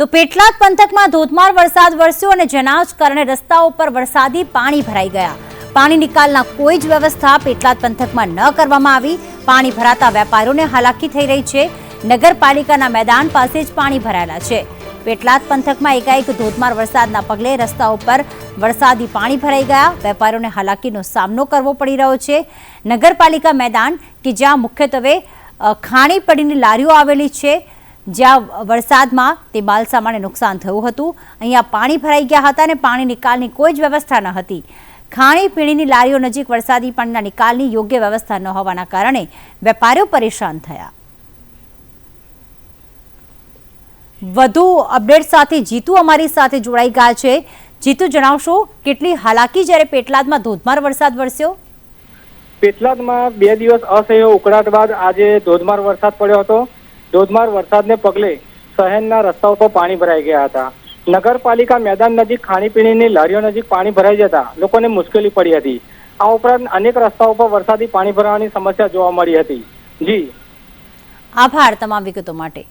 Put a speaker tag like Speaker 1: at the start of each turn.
Speaker 1: તો પેટલાદ પંથકમાં ધોધમાર વરસાદ વરસ્યો અને જેના જ કારણે રસ્તાઓ પર વરસાદી પાણી ભરાઈ ગયા. પાણી નિકાલના કોઈ જ વ્યવસ્થા પેટલાદ પંથકમાં ન કરવામાં આવી. પાણી ભરાતા વેપારીઓને હાલાકી થઈ રહી છે. નગરપાલિકાના મેદાન પાસે જ પાણી ભરાયેલા છે. પેટલાદ પંથકમાં એકાએક ધોધમાર વરસાદના પગલે રસ્તાઓ પર વરસાદી પાણી ભરાઈ ગયા. વેપારીઓને હાલાકીનો સામનો કરવો પડી રહ્યો છે. નગરપાલિકા મેદાન, કે જ્યાં મુખ્યત્વે ખાણી પડીની લારીઓ આવેલી છે જ્યાં વરસાદમાં તે માલસામાને નુકસાન થયું હતું. અહીંયા પાણી ભરાઈ ગયા હતા અને પાણી નિકાલની કોઈ જ વ્યવસ્થા ન હતી. ખાણીપીણીની લારીઓ નજીક વરસાદી પાણીના નિકાલની યોગ્ય વ્યવસ્થા ન હોવાના કારણે વેપારીઓ પરેશાન થયા. વધુ અપડેટ સાથે જીતુ અમારી સાથે જોડાઈ ગયા છે. જીતુ, જણાવશો કેટલી હાલાકી જ્યારે પેટલાદમાં ધોધમાર વરસાદ વરસ્યો?
Speaker 2: પેટલાદમાં બે દિવસ અસહ્ય ઉકળાટ બાદ આજે ધોધમાર વરસાદ પડ્યો હતો. ધોધમાર વરસાદને પગલે શહેરના રસ્તાઓ પર પાણી ભરાઈ ગયા હતા. નગરપાલિકા મેદાન નજીક ખાણીપીણીની લારીઓ નજીક પાણી ભરાઈ જતા લોકોને મુશ્કેલી પડી હતી. આ ઉપરાંત અનેક રસ્તાઓ પર વરસાદી પાણી ભરાવાની સમસ્યા જોવા મળી હતી. જી.
Speaker 1: આભાર તમામ વિગતો માટે.